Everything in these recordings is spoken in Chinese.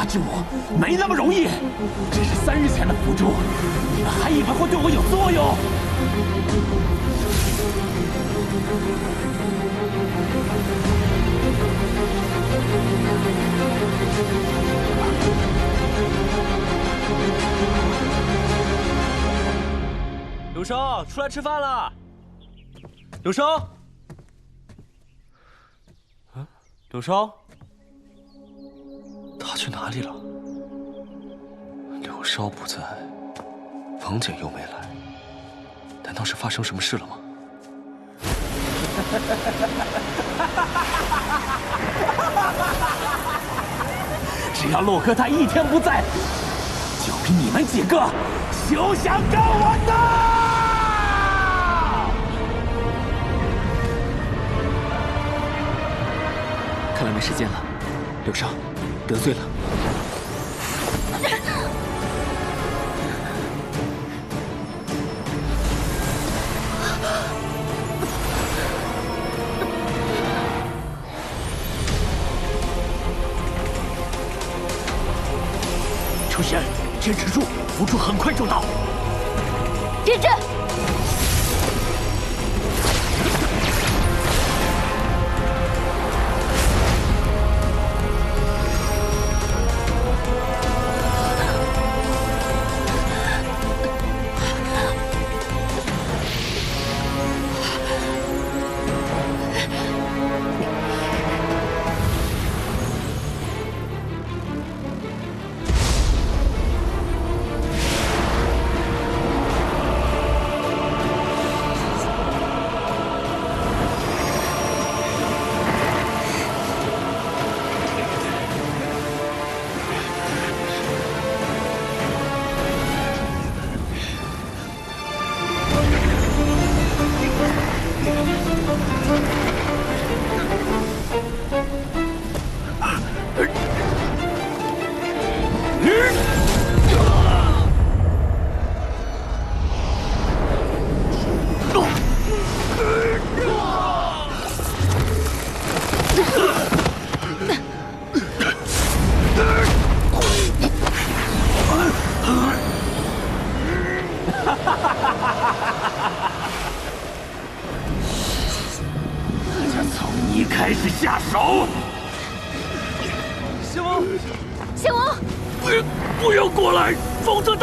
想用阵法压制我，没那么容易。这是三日前的符咒，你们还以为会对我有作用？柳生，出来吃饭了。柳生，啊，柳生，他去哪里了？柳梢不在，王翦又没来，难道是发生什么事了吗？只要洛克他一天不在，就凭你们几个休想跟我斗！看来没时间了，柳梢，得罪了。秋仙，坚持住，辅助很快就到。点阵。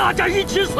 大家一起死！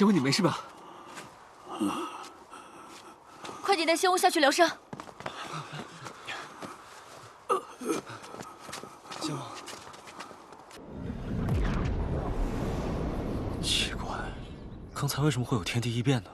仙王，你没事吧？快点带仙翁下去疗伤。仙翁，奇怪，刚才为什么会有天地异变呢？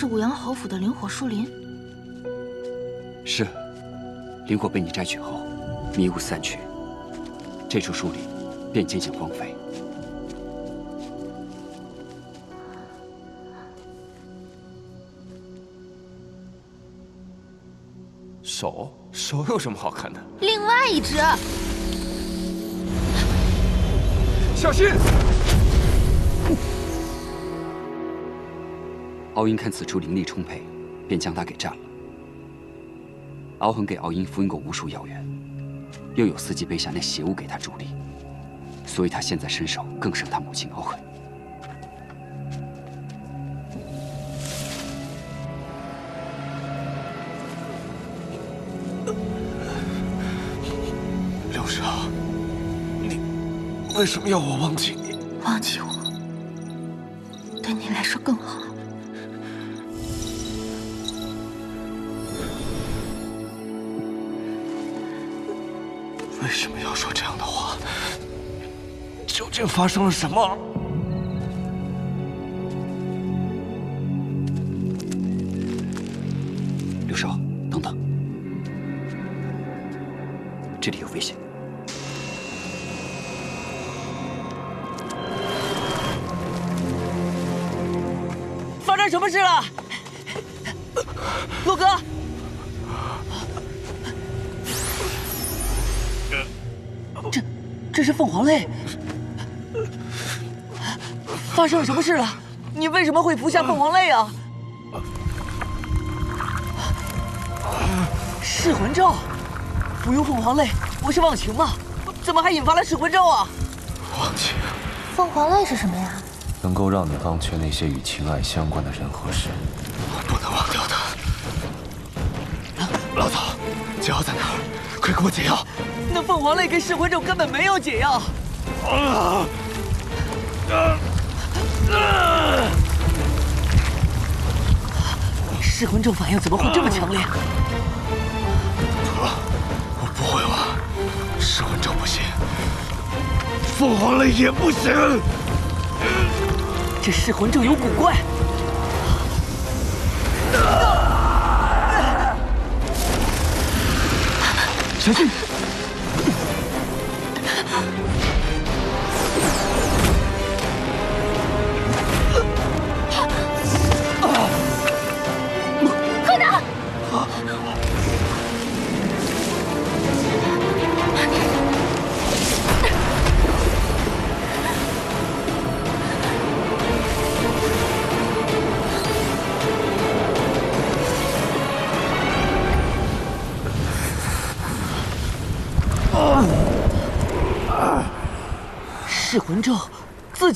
是五阳侯府的灵火树林。是，灵火被你摘取后，迷雾散去，这处树林便渐渐荒废。手手有什么好看的？另外一只，小心！敖英看此处灵力充沛，便将他给占了。敖恒给敖英封印过无数药源，又有司机背下那邪物给他助力，所以他现在身手更胜他母亲敖恒。刘少，你为什么要我忘记你？忘记我，对你来说更好。为什么要说这样的话？究竟发生了什么？刘少，等等，这里有危险。发生什么事了，陆哥？这这是凤凰泪，发生了什么事了？你为什么会服下凤凰泪啊？噬魂咒，服用凤凰泪不是忘情吗？怎么还引发了噬魂咒啊？忘情，凤凰泪是什么呀？能够让你忘却那些与情爱相关的人和事。我不能忘掉他。老曹，解药在哪儿？快给我解药！那凤凰泪跟噬魂咒根本没有解药。啊你噬魂咒反应怎么会这么强烈？我不会忘，噬魂咒不行，凤凰泪也不行。这噬魂咒有古怪。小心！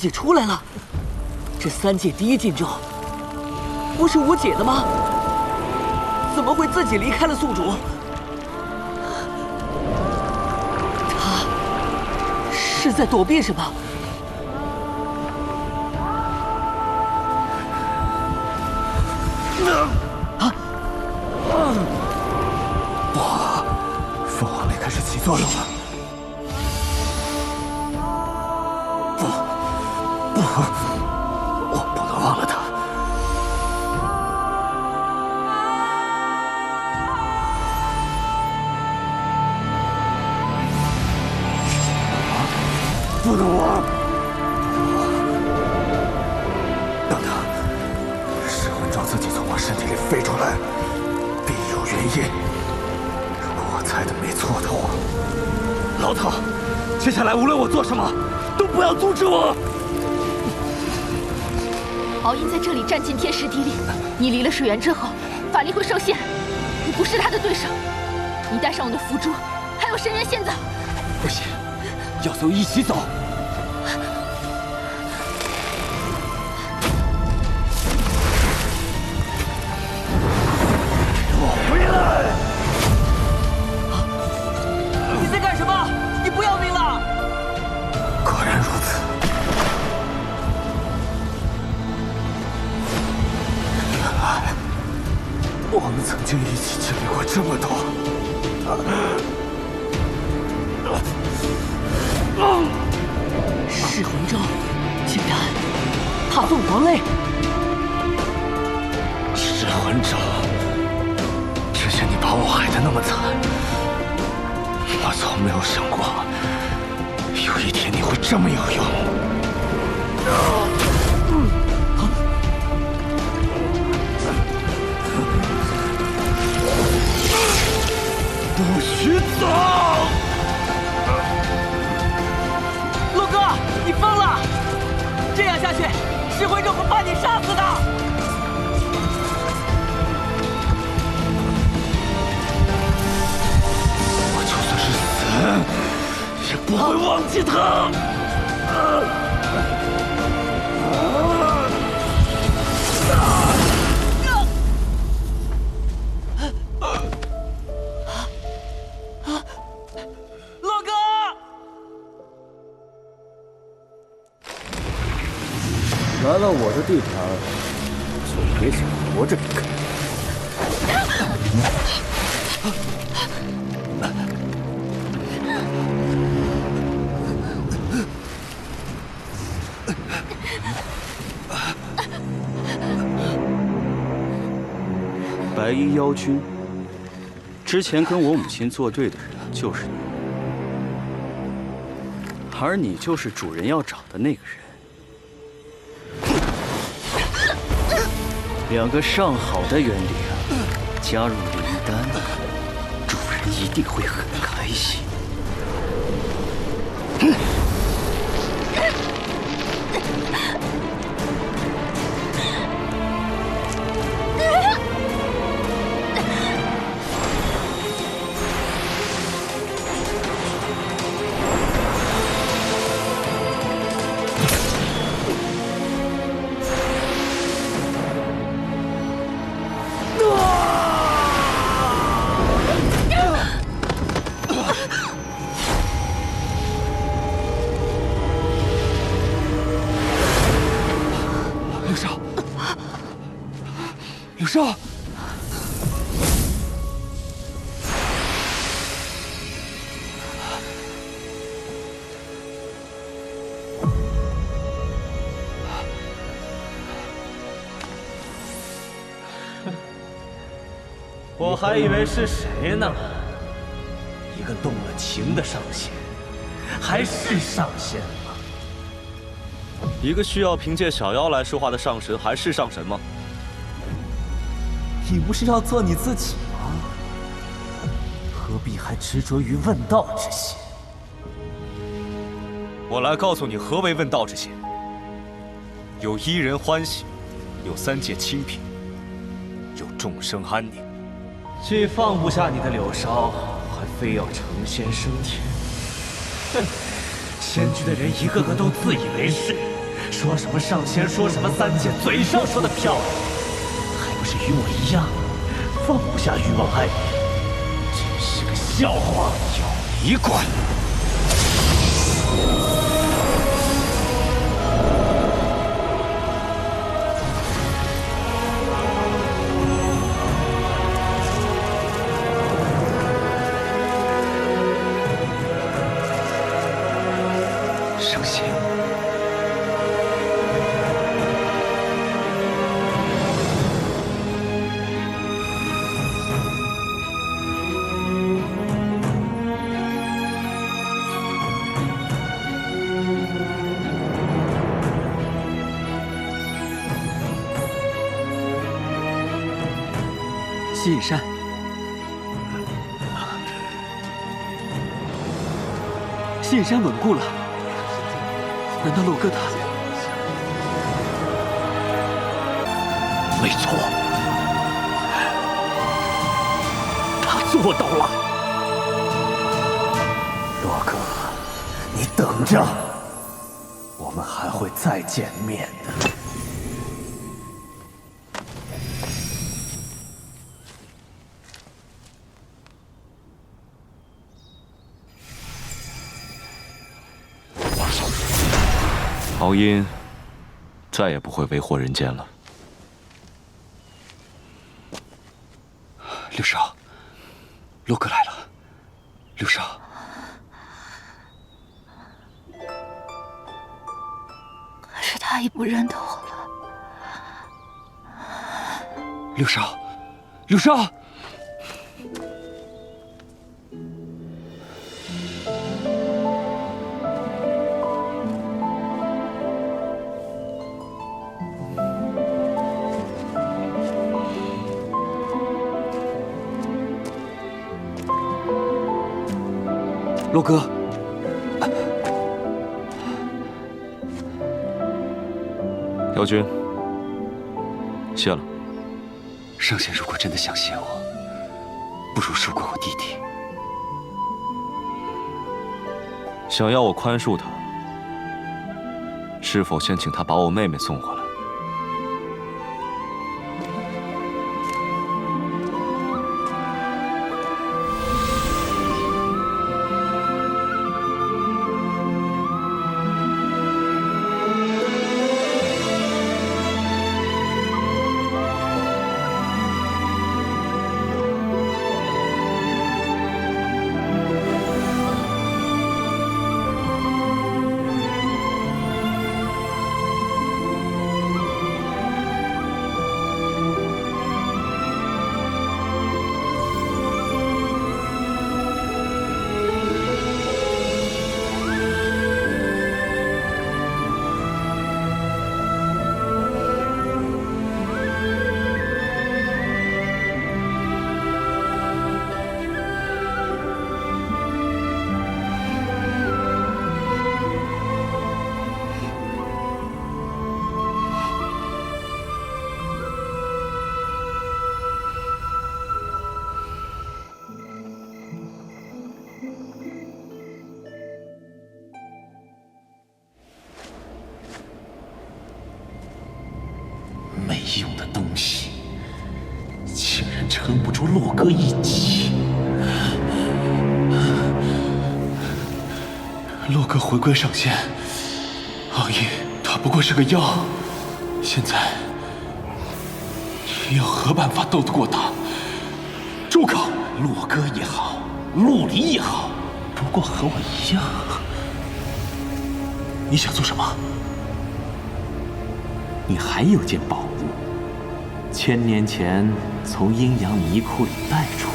自己出来了，这三界第一禁咒不是我解的吗？怎么会自己离开了宿主？他是在躲避什么？凤凰泪开始起作用了。不能忘！等等，噬魂咒自己从我身体里飞出来，必有原因。如果我猜的没错的话，老头，接下来无论我做什么，都不要阻止我。敖英在这里占尽天时地利，你离了水源之后，法力会受限，你不是他的对手。你带上我的符珠，还有深渊仙枣。不行，要走一起走。噬魂咒，之前你把我害得那么惨，我从没有想过有一天你会这么有用。不许走！陆哥，你疯了！这样下去，噬魂咒会把你杀死的！不会忘记他。老哥，来了我的地盘，就别想活着离开。白衣妖君，之前跟我母亲作对的人就是你，而你就是主人要找的那个人。两个上好的元灵加入灵丹，主人一定会很开心。我还以为是谁呢？一个动了情的上仙，还是上仙吗？一个需要凭借小妖来说话的上神，还是上神吗？你不是要做你自己吗？何必还执着于问道之心？我来告诉你何为问道之心：有一人欢喜，有三界清平，有众生安宁。既放不下你的柳梢，还非要成仙升天。哼！仙居的人一个个都自以为是，说什么上仙，说什么三界，嘴上说的漂亮，还不是与我一样，放不下欲望爱你，真是个笑话！有你管！吸引扇，吸引扇稳固了。难道洛哥他？没错，他做到了。洛哥，你等着，我们还会再见面的。敖阴再也不会为祸人间了。六少，洛哥来了。六少，可是他已不认得我了。六少，六少。洛哥，姚军，谢了。圣贤如果真的想谢我，不如恕过我弟弟。想要我宽恕他，是否先请他把我妹妹送回来？撑不住洛哥一击。洛哥回归上仙，奥义他不过是个妖，现在你要何办法斗得过他？住口！洛哥也好，陆离也好，不过和我一样。你想做什么？你还有件宝物，千年前从阴阳迷窟里带出